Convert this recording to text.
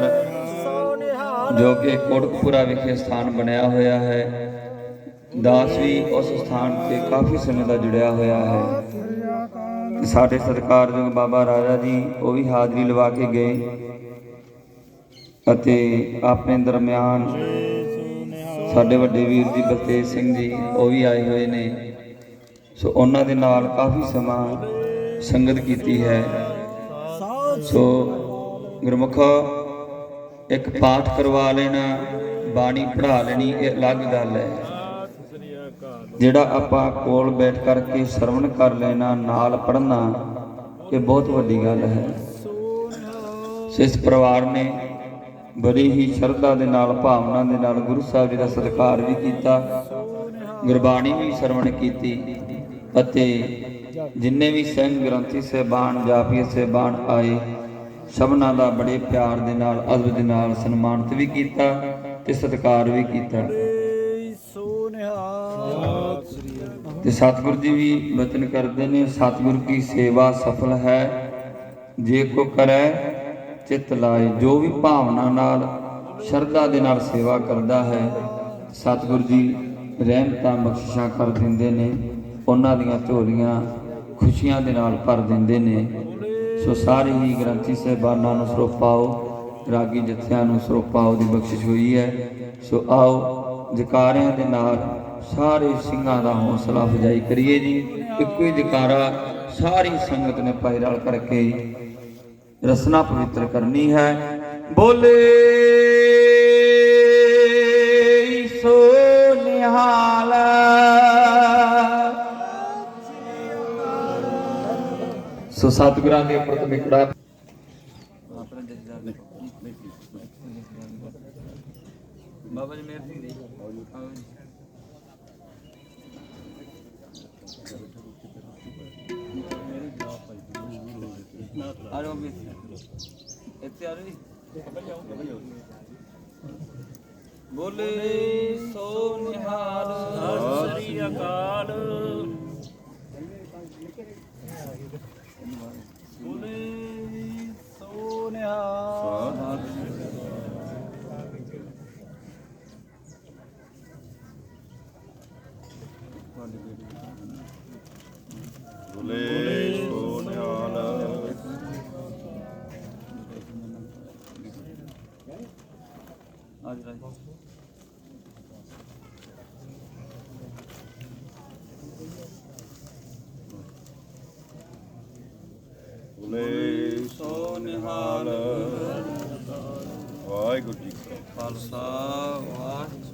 ਮੰਦਰ ਜੋ ਕਿ ਕੋਟਕਪੂਰਾ ਵਿਖੇ ਸਥਾਨ ਬਣਿਆ ਹੋਇਆ ਹੈ। ਦਾਸ ਵੀ ਉਸ ਸਥਾਨ ਤੇ ਕਾਫੀ ਸਮੇਂ ਦਾ ਜੁੜਿਆ ਹੋਇਆ ਹੈ। ਸਾਡੇ ਸਤਿਕਾਰਯੋਗ ਬਾਬਾ ਰਾਜਾ ਜੀ, ਉਹ ਵੀ ਹਾਜ਼ਰੀ ਲਵਾ ਕੇ ਗਏ ਅਤੇ ਆਪਣੇ ਦਰਮਿਆਨ ਸਾਡੇ ਵੱਡੇ ਵੀਰ ਜੀ ਬਲਤੇਜ ਸਿੰਘ ਜੀ, ਉਹ ਵੀ ਆਏ ਹੋਏ ਨੇ। ਸੋ ਉਹਨਾਂ ਦੇ ਨਾਲ ਕਾਫੀ ਸਮਾਂ ਸੰਗਤ ਕੀਤੀ ਹੈ। ਸੋ ਗੁਰਮੁਖੋ ਇੱਕ ਪਾਠ ਕਰਵਾ ਲੈਣਾ, ਬਾਣੀ ਪੜ੍ਹਾ ਲੈਣੀ, ਇਹ ਅਲੱਗ ਗੱਲ ਹੈ। ਜਿਹੜਾ ਆਪਾਂ ਕੋਲ ਬੈਠ ਕਰਕੇ ਸ਼ਰਵਣ ਕਰ ਲੈਣਾ, ਨਾਲ ਪੜ੍ਹਨਾ, ਇਹ ਬਹੁਤ ਵੱਡੀ ਗੱਲ ਹੈ। ਇਸ ਪਰਿਵਾਰ ਨੇ ਬੜੀ ਹੀ ਸ਼ਰਧਾ ਦੇ ਨਾਲ, ਭਾਵਨਾ ਦੇ ਨਾਲ ਗੁਰੂ ਸਾਹਿਬ ਜੀ ਦਾ ਸਤਿਕਾਰ ਵੀ ਕੀਤਾ, ਗੁਰਬਾਣੀ ਵੀ ਸ਼ਰਵਣ ਕੀਤੀ ਅਤੇ ਜਿੰਨੇ ਵੀ ਸਿੰਘ ਗ੍ਰੰਥੀ ਸਹਿਬਾਨ ਜਾਪੀ ਸਹਿਬਾਨ ਆਏ ਸਭਨਾਂ ਦਾ ਬੜੇ ਪਿਆਰ ਦੇ ਨਾਲ, ਅਦਬ ਦੇ ਨਾਲ ਸਨਮਾਨਿਤ ਵੀ ਕੀਤਾ ਤੇ ਸਤਿਕਾਰ ਵੀ ਕੀਤਾ। ਤੇ ਸਤਿਗੁਰੂ ਜੀ ਵੀ ਬਚਨ ਕਰਦੇ ਨੇ, ਸਤਿਗੁਰ ਕੀ ਸੇਵਾ ਸਫਲ ਹੈ, ਜੇ ਕੋ ਕਰੈ ਚਿਤ ਲਾਏ। ਜੋ ਵੀ ਭਾਵਨਾ ਨਾਲ, ਸ਼ਰਧਾ ਦੇ ਨਾਲ ਸੇਵਾ ਕਰਦਾ ਹੈ, ਸਤਿਗੁਰੂ ਜੀ ਰਹਿਮਤਾਂ ਬਖਸ਼ਿਸ਼ਾਂ ਕਰ ਦਿੰਦੇ ਨੇ, ਉਹਨਾਂ ਦੀਆਂ ਝੋਲੀਆਂ ਖੁਸ਼ੀਆਂ ਦੇ ਨਾਲ ਭਰ ਦਿੰਦੇ ਨੇ। ਸੋ ਸਾਰੇ ਹੀ ਗ੍ਰੰਥੀ ਸਹਿਬਾਨਾਂ ਨੂੰ ਸਰੋਪਾਓ ਰਾਗੀ ਜਥਿਆਂ ਨੂੰ ਸਰੋਪਾਓ ਦੀ ਬਖਸ਼ਿਸ਼ ਹੋਈ ਹੈ। ਸੋ ਆਓ, ਜਕਾਰਿਆਂ ਦੇ ਨਾਲ ਸਾਰੇ ਸਿੰਘਾਂ ਦਾ ਹੌਸਲਾ ਅਫਜਾਈ ਕਰੀਏ ਜੀ। ਇੱਕੋ ਹੀ ਜਕਾਰਾ ਸਾਰੀ ਸੰਗਤ ਨੇ ਪਾਈ ਰਲ ਕਰਕੇ ਰਸਨਾ ਪਵਿੱਤਰ ਕਰਨੀ ਹੈ। ਬੋਲੇ ਸੋ ਨਿਹਾਲ ਸੋ ਸਤਿਗੁਰਾਂ ਦੇ ਪ੍ਰਤਿ ਮਿਕੜਾ ਬਾਬਾ ਜੀ ਮੇਰ ਸਿੰਘ ਜੀ ਆ ਜਾਓ ਵੀ ਇੱਥੇ ਆ ਜਾਓ ਜੀ ਬੋਲੇ ਸੋ ਨਿਹਾਲ ਸਤਿ ਸ੍ਰੀ ਅਕਾਲ ਬੋਲੇ ਸੋ ਨਿਹਾਲ ਬੋਲੇ ਸੋ ਨਿਹਾਲ ਅੱਜ ਰਾਜ ਬੋਲੇ ਸੋ ਨਿਹਾਲ ਵਾਹਿਗੁਰੂ ਜੀ ਕਾ ਖਾਲਸਾ ਵਾਹਿਗੁਰੂ ਜੀ ਕੀ ਫਤਿਹ।